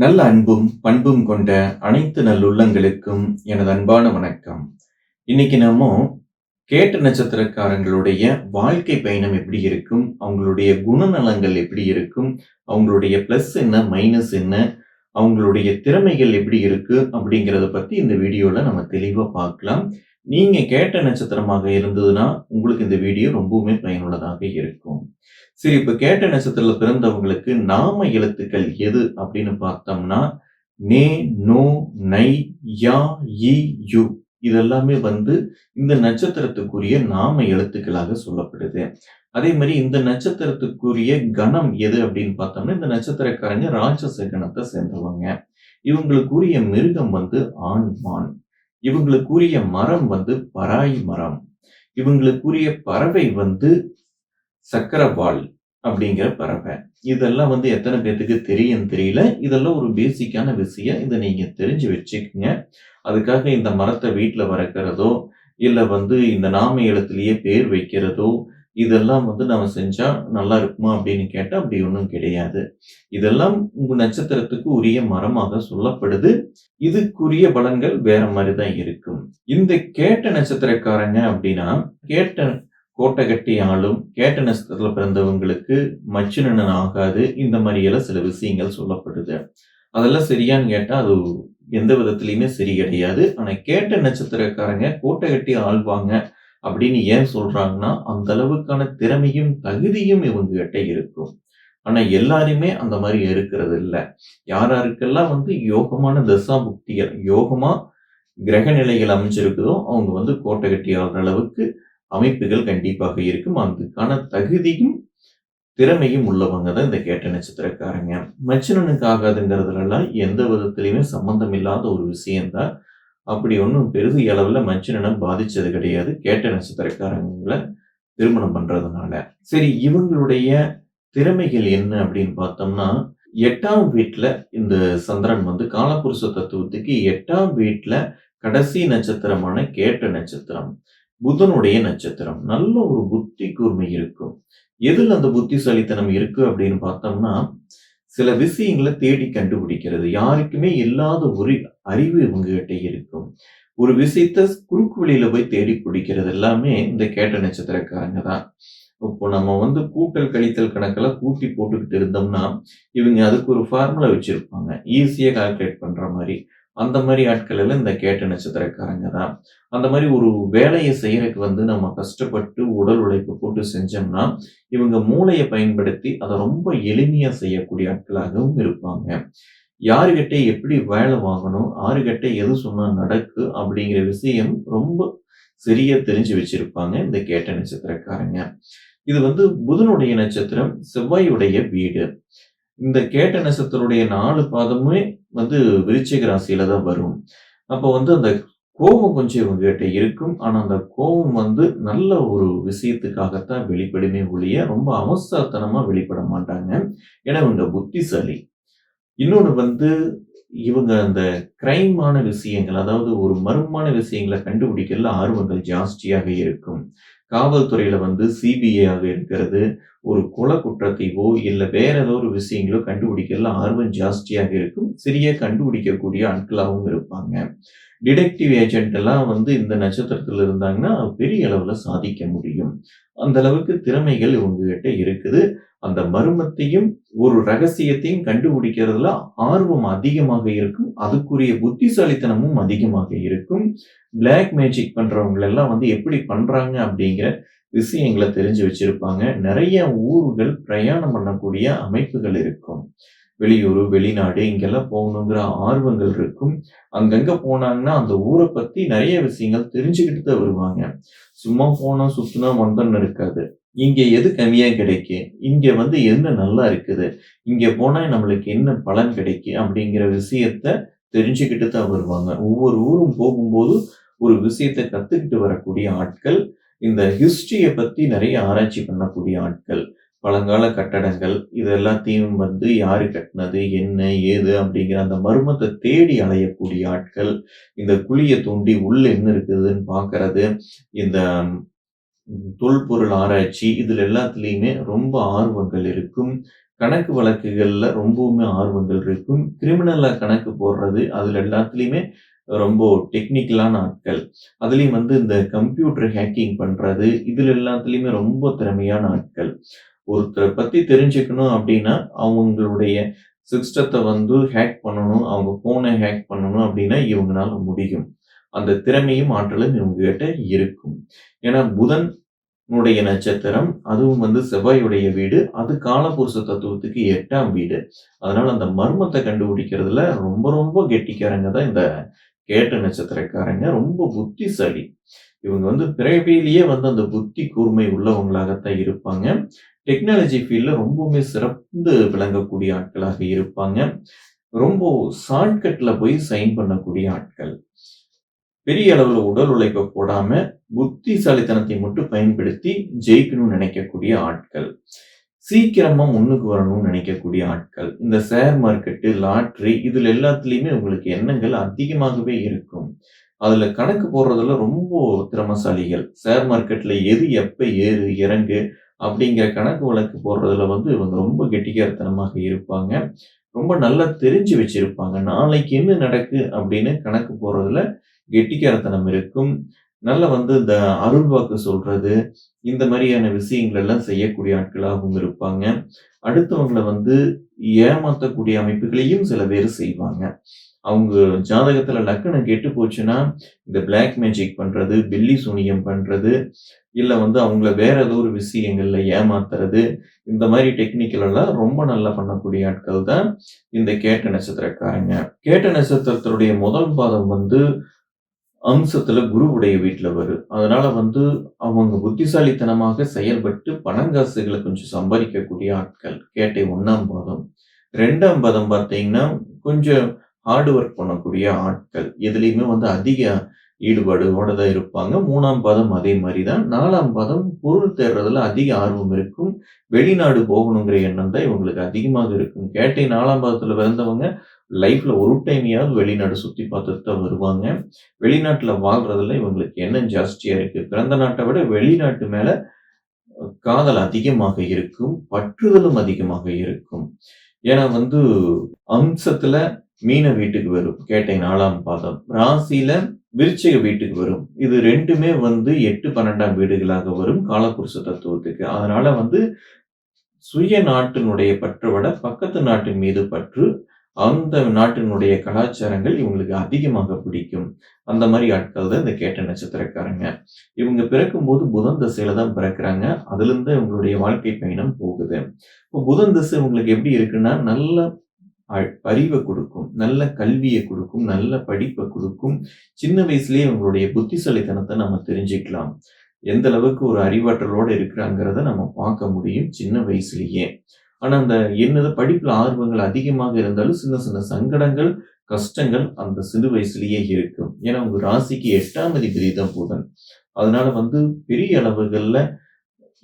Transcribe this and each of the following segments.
நல்ல அன்பும் பண்பும் கொண்ட அனைத்து நல்லுள்ளங்களுக்கும் எனது அன்பான வணக்கம். இன்னைக்கு நம்ம கேட்ட நட்சத்திரக்காரங்களுடைய வாழ்க்கை பயணம் எப்படி இருக்கும்? அவங்களுடைய குணநலங்கள் எப்படி இருக்கும்? அவங்களுடைய பிளஸ் என்ன மைனஸ் என்ன? அவங்களுடைய திறமைகள் எப்படி இருக்கு? அப்படிங்கிறத பத்தி இந்த வீடியோல நம்ம தெளிவா பார்க்கலாம். நீங்க கேட்ட நட்சத்திரமாக இருந்ததுன்னா உங்களுக்கு இந்த வீடியோ ரொம்பவுமே பயனுள்ளதாக இருக்கும். சரி இப்ப கேட்ட நட்சத்திரத்துல பிறந்தவங்களுக்கு நாம எழுத்துக்கள் எது அப்படின்னு பார்த்தோம்னா நே நோ நை யா இ யு இதெல்லாமே வந்து இந்த நட்சத்திரத்துக்குரிய நாம எழுத்துக்களாக சொல்லப்படுது. அதே மாதிரி இந்த நட்சத்திரத்துக்குரிய கணம் எது அப்படின்னு பார்த்தோம்னா இந்த நட்சத்திரக்காரங்க ராட்சச கணத்தை சேர்ந்தவங்க. இவங்களுக்குரிய மிருகம் வந்து ஆண் மான். இவங்களுக்குரிய மரம் வந்து பராய் மரம். இவங்களுக்குரிய பறவை வந்து சக்கரவால் அப்படிங்கிற பறவை. இதெல்லாம் வந்து எத்தனை பேர்த்துக்கு தெரியும் தெரியல. இதெல்லாம் ஒரு பேசிக்கான விஷயம். இதை நீங்க தெரிஞ்சு வச்சுக்கோங்க. அதுக்காக இந்த மரத்தை வீட்டில் வளர்க்குறதோ இல்லை வந்து இந்த நாம எழுத்துலயே பேர் வைக்கிறதோ இதெல்லாம் வந்து நம்ம செஞ்சா நல்லா இருக்குமா அப்படின்னு கேட்டா அப்படி ஒன்றும் கிடையாது. இதெல்லாம் உங்க நட்சத்திரத்துக்கு உரிய மரமாக சொல்லப்படுது. இதுக்குரிய பலன்கள் வேற மாதிரி தான் இருக்கும். இந்த கேட்ட நட்சத்திரக்காரங்க அப்படின்னா கேட்ட கோட்டை கட்டி ஆளும் கேட்ட நட்சத்திரத்துல பிறந்தவங்களுக்கு மச்சுனன் ஆகாது. இந்த மாதிரி எல்லாம் சில விஷயங்கள் சொல்லப்படுது. அதெல்லாம் சரியான்னு கேட்டா அது எந்த விதத்திலையுமே சரி கிடையாது. ஆனா கேட்ட நட்சத்திரக்காரங்க கோட்டை கட்டி ஆள்வாங்க அப்படின்னு ஏன் சொல்றாங்கன்னா அந்த அளவுக்கான திறமையும் தகுதியும் இவங்க கிட்ட இருக்கும். ஆனா எல்லாருமே அந்த மாதிரி இருக்கிறது இல்லை யார் யாருக்கெல்லாம் வந்து யோகமான தசா புக்திகள் யோகமா கிரக நிலைகள் அமைஞ்சிருக்குதோ அவங்க வந்து கோட்டை கட்டி ஆடுற அளவுக்கு அமைப்புகள் கண்டிப்பாக இருக்கும். அதுக்கான தகுதியும் திறமையும் உள்ளவங்க தான் இந்த கேட்ட நட்சத்திரக்காரங்க. மச்சினனுக்கு ஆகாதுங்கிறதுலாம் எந்த விதத்துலையுமே சம்பந்தம் இல்லாத ஒரு விஷயம்தான் அப்படி ஒன்றும் பெருது அளவில் மச்சினனை பாதித்தது கிடையாது. கேட்ட நட்சத்திரக்காரங்களை திருமணம் பண்றதுனால. சரி இவங்களுடைய திறமைகள் என்ன அப்படின்னு பார்த்தோம்னா எட்டாம் வீட்டில் இந்த சந்திரன் வந்து காலபுருஷ தத்துவத்துக்கு எட்டாம் வீட்டில் கடைசி நட்சத்திரமான கேட்ட நட்சத்திரம் புதனுடைய நட்சத்திரம். நல்ல ஒரு புத்தி கூர்மை இருக்கும். எதில் அந்த புத்திசாலித்தனம் இருக்கு அப்படின்னு பார்த்தோம்னா சில விஷயங்களை தேடி கண்டுபிடிக்கிறது. யாருக்குமே இல்லாத ஒரு அறிவு இவங்ககிட்ட இருக்கும். ஒரு விஷயத்த குறுக்கு வழியில போய் தேடி பிடிக்கிறது எல்லாமே இந்த கேட்ட நட்சத்திரக்காரங்க தான். இப்போ நம்ம வந்து கூட்டல் கழித்தல் கணக்கெல்லாம் கூட்டி போட்டுக்கிட்டு இருந்தோம்னா இவங்க அதுக்கு ஒரு ஃபார்முலா வச்சிருப்பாங்க. ஈஸியாக கால்குலேட் பண்ற மாதிரி. அந்த மாதிரி ஆட்கள் எல்லாம் இந்த கேட்ட நட்சத்திரக்காரங்க தான் அந்த மாதிரி ஒரு வேலையை செய்யறதுக்கு வந்து நம்ம கஷ்டப்பட்டு உடல் உழைப்பு போட்டு செஞ்சோம்னா இவங்க மூளையை பயன்படுத்தி அதை ரொம்ப எளிமையா செய்யக்கூடிய ஆட்களாகவும் இருப்பாங்க. யாருகிட்ட எப்படி வேலை வாங்கணும் ஆறுகிட்ட எது சொன்னா நடக்கு அப்படிங்கிற விஷயம் ரொம்ப சரியா தெரிஞ்சு வச்சிருப்பாங்க இந்த கேட்ட நட்சத்திரக்காரங்க. இது வந்து புதனுடைய நட்சத்திரம் செவ்வாயுடைய வீடு. இந்த கேட்ட நட்சத்திரனுடைய நாலு பாதமுமே வந்து விருச்சிக ராசியில தான் வரும். அப்போ வந்து அந்த கோபம் கொஞ்சம் இவங்ககிட்ட இருக்கும். ஆனா அந்த கோபம் வந்து நல்ல ஒரு விஷயத்துக்காகத்தான் வெளிப்படுமே ஒழிய ரொம்ப அவசரத்தனமா வெளிப்பட மாட்டாங்க. ஏன்னா இவங்க புத்திசாலி. இன்னொன்று வந்து இவங்க அந்த கிரைமான விஷயங்கள் அதாவது ஒரு மர்மமான விஷயங்களை கண்டுபிடிக்கல ஆர்வங்கள் ஜாஸ்தியாக இருக்கும். காவல்துறையில வந்து சிபிஐ ஆக இருக்கிறது. ஒரு கொலை குற்றத்தைவோ இல்லை வேற ஏதோ ஒரு விஷயங்களோ கண்டுபிடிக்கிறதுல ஆர்வம் ஜாஸ்தியாக இருக்கும். சிறிய கண்டுபிடிக்கக்கூடிய ஆட்களாகவும் இருப்பாங்க. டிடெக்டிவ் ஏஜென்ட் எல்லாம் வந்து இந்த நட்சத்திரத்தில் இருந்தாங்கன்னா பெரிய அளவுல சாதிக்க முடியும். அந்த அளவுக்கு திறமைகள் இவங்க கிட்ட இருக்குது. அந்த மர்மத்தையும் ஒரு ரகசியத்தையும் கண்டுபிடிக்கிறதுல ஆர்வம் அதிகமாக இருக்கும். அதுக்குரிய புத்திசாலித்தனமும் அதிகமாக இருக்கும். பிளாக் மேஜிக் பண்றவங்க எல்லாம் வந்து எப்படி பண்றாங்க அப்படிங்கிற விஷயங்களை தெரிஞ்சு வச்சிருப்பாங்க. நிறைய ஊர்கள் பிரயாணம் பண்ணக்கூடிய அமைப்புகள் இருக்கும். வெளியூர் வெளிநாடு இங்கெல்லாம் போகணுங்கிற ஆர்வங்கள் இருக்கும். அங்கங்க போனாங்கன்னா அந்த ஊரை பத்தி நிறைய விஷயங்கள் தெரிஞ்சுக்கிட்டு தான் வருவாங்க. சும்மா போனோம் சுத்துனா வந்தோன்னு இருக்காது. இங்கே எது கம்மியாக கிடைக்கு? இங்கே வந்து என்ன நல்லா இருக்குது? இங்கே போனால் நம்மளுக்கு என்ன பலன் கிடைக்கு? அப்படிங்கிற விஷயத்த தெரிஞ்சுக்கிட்டு தான் வருவாங்க. ஒவ்வொரு ஊரும் போகும்போது ஒரு விஷயத்தை கற்றுக்கிட்டு வரக்கூடிய ஆட்கள் இந்த ஹிஸ்ட்ரியை பற்றி நிறைய ஆராய்ச்சி பண்ணக்கூடிய ஆட்கள் பழங்கால கட்டடங்கள் இது எல்லாத்தையும் வந்து யாரு கட்டினது என்ன ஏது அப்படிங்கிற அந்த மர்மத்தை தேடி அலையக்கூடிய ஆட்கள் இந்த குழியை தோண்டி உள்ள என்ன இருக்குதுன்னு பார்க்கறது இந்த தொல்பொருள் ஆராய்ச்சி இதில் எல்லாத்துலேயுமே ரொம்ப ஆர்வங்கள் இருக்கும் கணக்கு வழக்குகளில் ரொம்பவுமே ஆர்வங்கள் இருக்கும். கிரிமினலாக கணக்கு போடுறது, அதில் எல்லாத்துலேயுமே ரொம்ப டெக்னிக்கலான ஆட்கள். அதுலேயும் வந்து இந்த கம்ப்யூட்டர் ஹேக்கிங் பண்ணுறது இதில் எல்லாத்துலேயுமே ரொம்ப திறமையான ஆட்கள். ஒருத்தரை பற்றி தெரிஞ்சுக்கணும் அப்படின்னா அவங்களுடைய சிஸ்டத்தை வந்து ஹேக் பண்ணணும், அவங்க ஃபோனை ஹேக் பண்ணணும் அப்படின்னா இவங்களால முடியும். அந்த திறமையும், ஆற்றலும் இவங்ககிட்ட இருக்கும். ஏன்னா புதன் உடைய நட்சத்திரம், அதுவும் வந்து செவ்வாயுடைய வீடு. அது காலபுருஷ தத்துவத்துக்கு எட்டாம் வீடு. அதனால அந்த மர்மத்தை கண்டுபிடிக்கிறதுல ரொம்ப ரொம்ப கெட்டிக்காரங்க தான் இந்த கேட்ட நட்சத்திரக்காரங்க. ரொம்ப புத்திசாலி. இவங்க வந்து பிறவிலேயே வந்து அந்த புத்தி கூர்மை உள்ளவங்களாகத்தான் இருப்பாங்க. டெக்னாலஜி ஃபீல்டில் ரொம்பவுமே சிறந்து விளங்கக்கூடிய ஆட்களாக இருப்பாங்க. ரொம்ப ஷார்ட்கட்டில் போய் சைன் பண்ணக்கூடிய ஆட்கள். பெரிய அளவில் உடல் உழைக்க போடாம, புத்திசாலித்தனத்தை மட்டும் பயன்படுத்தி ஜெயிக்கணும்னு நினைக்கக்கூடிய ஆட்கள். சீக்கிரமா முன்னுக்கு வரணும்னு நினைக்கக்கூடிய ஆட்கள். இந்த ஷேர் மார்க்கெட்டு, லாட்ரி இதுல எல்லாத்துலயுமே உங்களுக்கு எண்ணங்கள் அதிகமாகவே இருக்கும். அதுல கணக்கு போடுறதுல ரொம்ப திறமசாலிகள் ஷேர் மார்க்கெட்ல எது எப்ப ஏறு, இறங்கு அப்படிங்கிற கணக்கு வழக்கு போடுறதுல வந்து இவங்க ரொம்ப கெட்டிக்காரத்தனமாக இருப்பாங்க. ரொம்ப நல்லா தெரிஞ்சு வச்சிருப்பாங்க. நாளைக்கு என்ன நடக்கு அப்படின்னு கணக்கு போடுறதுல கெட்டிக்காரத்தனம் இருக்கும். நல்லா வந்து இந்த அருள் வாக்கு சொல்றது, இந்த மாதிரியான விஷயங்கள் எல்லாம் செய்யக்கூடிய ஆட்களாகவும் இருப்பாங்க. அடுத்தவங்கள வந்து ஏமாத்தக்கூடிய அமைப்புகளையும் சில பேர் செய்வாங்க. அவங்க ஜாதகத்துல லக்கணம் கெட்டு போச்சுன்னா, இந்த பிளாக் மேஜிக் பண்றது, பில்லி சூனியம் பண்றது, இல்ல வந்து அவங்கள வேற ஏதோ ஒரு விஷயங்கள்ல ஏமாத்துறது, இந்த மாதிரி டெக்னிக்கல் எல்லாம் ரொம்ப நல்லா பண்ணக்கூடிய ஆட்கள் தான் இந்த கேட்ட நட்சத்திரக்காரங்க. கேட்ட நட்சத்திரத்தினுடைய முதல் பாதம் வந்து அம்சத்துல குருவுடைய வீட்டில் வரும். அதனால வந்து அவங்க புத்திசாலித்தனமாக செயல்பட்டு பணங்காசுகளை கொஞ்சம் சம்பாதிக்கக்கூடிய ஆட்கள். கேட்டை ஒன்றாம் பாதம். ரெண்டாம் பாதம் பார்த்தீங்கன்னா, கொஞ்சம் ஹார்ட் ஒர்க் பண்ணக்கூடிய ஆட்கள். எதுலேயுமே வந்து அதிக ஈடுபாடோட தான் இருப்பாங்க. மூணாம் பாதம் அதே மாதிரி தான். நாலாம் பாதம் பொருள் தேடுறதுல அதிக ஆர்வம் இருக்கும். வெளிநாடு போகணுங்கிற எண்ணம் தான் இவங்களுக்கு அதிகமாக இருக்கும். கேட்டை நாலாம் பாதத்தில் பிறந்தவங்க லைஃப்ல ஒரு டைமையாவது வெளிநாடு சுத்தி பார்த்துட்டு தான் வருவாங்க. வெளிநாட்டுல வாழ்றதுல இவங்களுக்கு எண்ணம் ஜாஸ்தியா இருக்கு. பிறந்த நாட்டை விட வெளிநாட்டு மேல காதல் அதிகமாக இருக்கும். பற்றுதலும் அதிகமாக இருக்கும். ஏன்னா வந்து அம்சத்துல மீன வீட்டுக்கு வரும். கேட்டை நாலாம் பாதம். ராசியில விருச்சிக வீட்டுக்கு வரும். இது ரெண்டுமே வந்து 8, 12ஆம் வீடுகளாக வரும் காலபுருஷ தத்துவத்துக்கு. அதனால வந்து சுய நாட்டினுடைய பற்று விட பக்கத்து நாட்டின் மீது பற்று, அந்த நாட்டினுடைய கலாச்சாரங்கள் இவங்களுக்கு அதிகமாக பிடிக்கும். அந்த மாதிரி ஆட்கள் தான் இந்த கேட்ட நட்சத்திரக்காரங்க. இவங்க பிறக்கும்போது புதன் திசையில தான் பிறக்குறாங்க. அதுலேருந்து இவங்களுடைய வாழ்க்கை பயணம் போகுது. இப்போ புதன் திசை உங்களுக்கு எப்படி இருக்குன்னா, நல்ல அ கொடுக்கும் நல்ல கல்வியை கொடுக்கும் நல்ல படிப்பை கொடுக்கும் சின்ன வயசுலயே இவங்களுடைய புத்திசாலித்தனத்தை நம்ம தெரிஞ்சுக்கலாம். எந்த அளவுக்கு ஒரு அறிவாற்றலோட இருக்கிறாங்கிறத நம்ம பார்க்க முடியும் சின்ன வயசுலயே. ஆனால் அந்த என்னது படிப்பில் ஆர்வங்கள் அதிகமாக இருந்தாலும், சின்ன சின்ன சங்கடங்கள், கஷ்டங்கள் அந்த சிறு வயசுலேயே இருக்கும். ஏன்னா உங்கள் ராசிக்கு எட்டாம் அதிபதி தான் புதன். அதனால வந்து பெரிய அளவுகளில்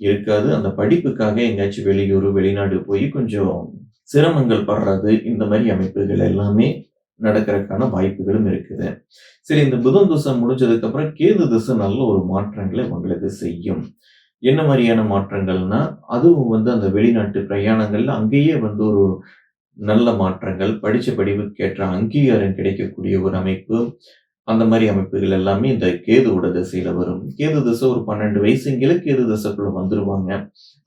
இருக்காது. அந்த படிப்புக்காக எங்கேயாச்சும் வெளியூர் வெளிநாடு போய் கொஞ்சம் சிரமங்கள் படுறது, இந்த மாதிரி அமைப்புகள் எல்லாமே நடக்கிறதுக்கான வாய்ப்புகளும் இருக்குது. சரி இந்த புதன் திசை முடிஞ்சதுக்கப்புறம் கேது திசை நல்ல ஒரு மாற்றங்களை உங்களுக்கு செய்யும். என்ன மாதிரியான மாற்றங்கள்னா, அதுவும் வந்து அந்த வெளிநாட்டு பிரயாணங்கள்ல அங்கேயே வந்து ஒரு நல்ல மாற்றங்கள், படிச்ச படிவுக்கேற்ற அங்கீகாரம் கிடைக்கக்கூடிய ஒரு அமைப்பு, அந்த மாதிரி அமைப்புகள் எல்லாமே இந்த கேதுவோட திசையில வரும். கேது திசை ஒரு 12 வயசுங்கில கேது திசைக்குள்ள வந்துருவாங்க.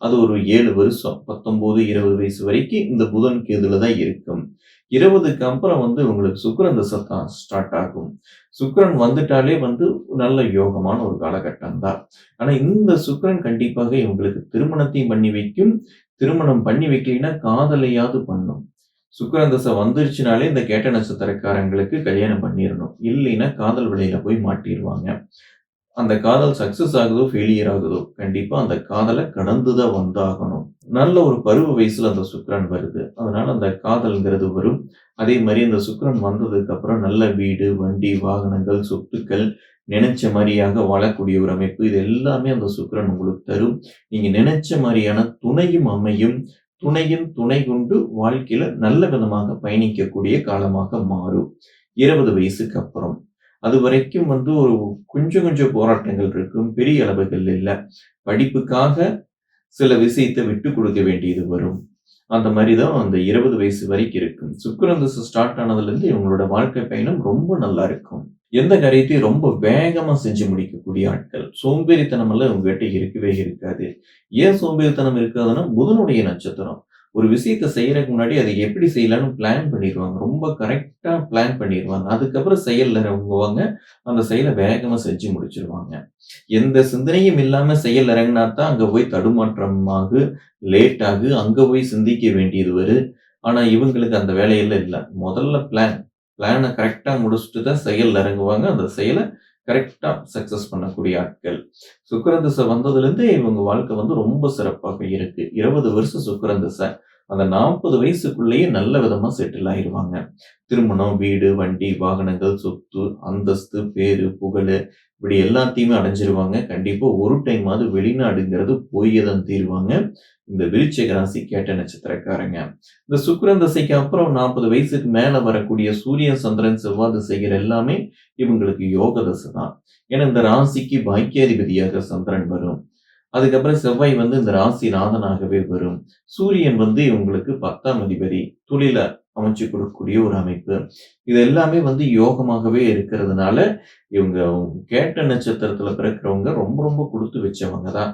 அது ஒரு ஏழு வருஷம் 19, 20 வயசு வரைக்கும் இந்த புதன் கேதுல தான் இருக்கும். 20க்கு அப்புறம் வந்து உங்களுக்கு சுக்கரன் தசை தான் ஸ்டார்ட் ஆகும். சுக்கரன் வந்துட்டாலே வந்து நல்ல யோகமான ஒரு காலகட்டம் தான். ஆனா இந்த சுக்கிரன் கண்டிப்பாக இவங்களுக்கு திருமணத்தையும் பண்ணி வைக்கும். திருமணம் பண்ணி வைக்கலைன்னா காதலையாவது பண்ணும். சுக்கரன் திசை வந்துருச்சுனாலே இந்த கேட்ட நட்சத்திரக்காரங்களுக்கு கல்யாணம் பண்ணிடணும் இல்லைன்னா காதல் விலையில போய் மாட்டிடுவாங்க அந்த காதல் சக்சஸ் ஆகுதோ, ஃபெயிலியர் ஆகுதோ, கண்டிப்பா அந்த காதலை கடந்து தான் வந்தாகணும். நல்ல ஒரு பருவ வயசுல அந்த சுக்கரன் வருது. அதனால அந்த காதல்ங்கிறது வரும். அதே மாதிரி அந்த சுக்கரன் வந்ததுக்கு அப்புறம் நல்ல வீடு, வண்டி, வாகனங்கள், சொத்துக்கள், நினைச்ச மாதிரியாக வாழக்கூடிய ஒரு அமைப்பு. இது எல்லாமே அந்த சுக்கரன் உங்களுக்கு தரும். நீங்க நினைச்ச மாதிரியான துணையும் அமையும். துணையும் துணை கொண்டு வாழ்க்கையில நல்ல விதமாக பயணிக்கக்கூடிய காலமாக மாறும். 20 வயசுக்கு அப்புறம். அது வரைக்கும் வந்து ஒரு கொஞ்சம் கொஞ்சம் போராட்டங்கள் இருக்கும். பெரிய அளவுகள் இல்லை படிப்புக்காக சில விஷயத்தை விட்டு கொடுக்க வேண்டியது வரும். அந்த மாதிரி தான் அந்த 20 வயசு வரைக்கும் இருக்கும். சுக்கிரன் திசை ஸ்டார்ட் ஆனதுலேருந்து இவங்களோட வாழ்க்கை பயணம் ரொம்ப நல்லா இருக்கும். எந்த காரியத்தையும் ரொம்ப வேகமாக செஞ்சு முடிக்கக்கூடிய ஆட்கள். சோம்பேறித்தனம் எல்லாம் இவங்ககிட்ட இருக்கவே இருக்காது. ஏன் சோம்பேறித்தனம் இருக்காதுன்னா, புதனுடைய நட்சத்திரம். ஒரு விஷயத்த செய்யறதுக்கு முன்னாடி அதை எப்படி செய்யலாம்னு பிளான் பண்ணிடுவாங்க ரொம்ப கரெக்டாக பிளான் பண்ணிடுவாங்க அதுக்கப்புறம் செயலில் இறங்குவாங்க. அந்த செயலை வேகமாக செஞ்சு முடிச்சிருவாங்க எந்த சிந்தனையும் இல்லாமல் செயல் இறங்கினா தான் அங்கே போய் தடுமாற்றமாகு, லேட் ஆகு, அங்கே போய் சிந்திக்க வேண்டியது வரும். ஆனால் இவங்களுக்கு அந்த வேலையெல்லாம் இல்லை முதல்ல பிளான். பிளானை கரெக்டாக முடிச்சுட்டு தான் செயல் இறங்குவாங்க. அந்த செயலை கரெக்டாக சக்சஸ் பண்ணக்கூடிய ஆட்கள். சுக்கிரன் திசை வந்ததுலேருந்து இவங்க வாழ்க்கை வந்து ரொம்ப சிறப்பாக இருக்கு. 20 வருஷம் சுக்கிரன் அந்த 40 வயசுக்குள்ளேயே நல்ல விதமாக செட்டில் ஆயிடுவாங்க திருமணம், வீடு, வண்டி, வாகனங்கள், சொத்து, அந்தஸ்து, பேரு, புகழு இப்படி எல்லாத்தையுமே அடைஞ்சிருவாங்க. கண்டிப்பாக ஒரு டைமாவது வெளிநாடுங்கிறது போயே தான் தீருவாங்க. இந்த விருச்சிக ராசி கேட்ட நட்சத்திரக்காரங்க. இந்த சுக்கிரன் திசைக்கு அப்புறம் 40 வயசுக்கு மேலே வரக்கூடிய சூரியன், சந்திரன், செவ்வாய் திசைகள் எல்லாமே இவங்களுக்கு யோக தசை தான். ஏன்னா இந்த ராசிக்கு பாக்கியாதிபதியாக சந்திரன் வரும். அதுக்கப்புறம் செவ்வாய் வந்து இந்த ராசி நாதனாகவே வரும். சூரியன் வந்து இவங்களுக்கு 10ஆம் அதிபதி. தொழில அமைச்சு கொடுக்கக்கூடிய ஒரு அமைப்பு. இது எல்லாமே வந்து யோகமாகவே இருக்கிறதுனால, இவங்க கேட்ட நட்சத்திரத்துல பிறக்கிறவங்க ரொம்ப ரொம்ப கொடுத்து வச்சவங்க தான்.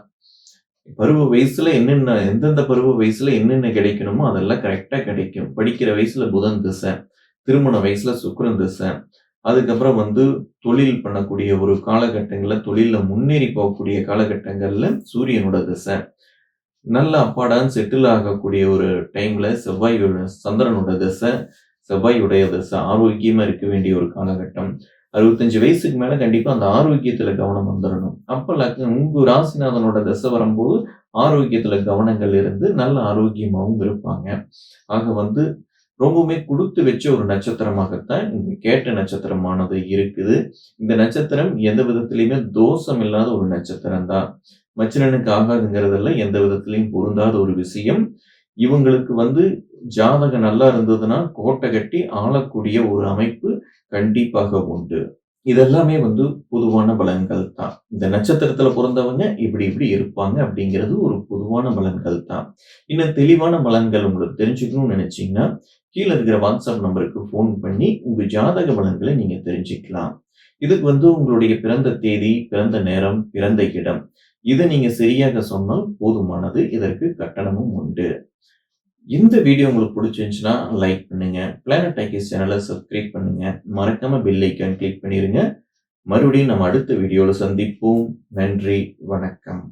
பருவ வயசுல என்னென்ன எந்தெந்த பருவ வயசுல என்னென்ன கிடைக்கணுமோ அதெல்லாம் கரெக்டா கிடைக்கும். படிக்கிற வயசுல புதன் திசை, திருமண வயசுல சுக்கரன் திசை, அதுக்கப்புறம் வந்து தொழில் பண்ணக்கூடிய ஒரு காலகட்டங்களில் தொழிலில் முன்னேறி போகக்கூடிய காலகட்டங்களில் சூரியனோட திசை. நல்ல அப்பாடான்னு செட்டில் ஆகக்கூடிய ஒரு டைமில் செவ்வாயோட சந்திரனோட திசை, செவ்வாயுடைய திசை. ஆரோக்கியமாக இருக்க வேண்டிய ஒரு காலகட்டம். 65 வயசுக்கு மேலே கண்டிப்பாக அந்த ஆரோக்கியத்தில் கவனம் வந்துடணும் அப்போ உங்கள் உங்க ராசிநாதனோட திசை வரும்போது ஆரோக்கியத்தில் கவனங்கள் இருந்து நல்ல ஆரோக்கியமாகவும் இருப்பாங்க. ஆக வந்து ரொம்பவுமே கொடுத்து வச்ச ஒரு நட்சத்திரமாகத்தான் இந்த கேட்ட நட்சத்திரமானது இருக்குது. இந்த நட்சத்திரம் எந்த விதத்திலையுமே தோஷம் இல்லாத ஒரு நட்சத்திரம் தான். மச்சினனுக்கு ஆகாதுங்கிறதெல்லாம் எந்த விதத்திலையும் பொருந்தாத ஒரு விஷயம். இவங்களுக்கு வந்து ஜாதகம் நல்லா இருந்ததுன்னா, கோட்டை கட்டி ஆளக்கூடிய ஒரு அமைப்பு கண்டிப்பாக உண்டு. இதெல்லாமே வந்து பொதுவான பலன்கள் தான். இந்த நட்சத்திரத்துல பிறந்தவங்க இப்படி இப்படி இருப்பாங்க அப்படிங்கிறது ஒரு பொதுவான பலன்கள் தான். இன்னும் தெளிவான பலன்கள் உங்களுக்கு தெரிஞ்சுக்கணும்னு நினைச்சீங்கன்னா, கீழே இருக்கிற வாட்ஸ்அப் நம்பருக்கு ஃபோன் பண்ணி உங்கள் ஜாதக பலன்களை நீங்கள் தெரிஞ்சுக்கலாம். இதுக்கு வந்து உங்களுடைய பிறந்த தேதி, பிறந்த நேரம், பிறந்த இடம் இதை நீங்கள் சரியாக சொன்னால் போதுமானது. இதற்கு கட்டணமும் உண்டு. இந்த வீடியோ உங்களுக்கு பிடிச்சிருந்துச்சுன்னா லைக் பண்ணுங்க. பிளானட் டாக்கீஸ் சேனலை சப்ஸ்கிரைப் பண்ணுங்க. மறக்காம பெல் ஐகான் கிளிக் பண்ணிடுங்க மறுபடியும் நம்ம அடுத்த வீடியோவில் சந்திப்போம். நன்றி, வணக்கம்.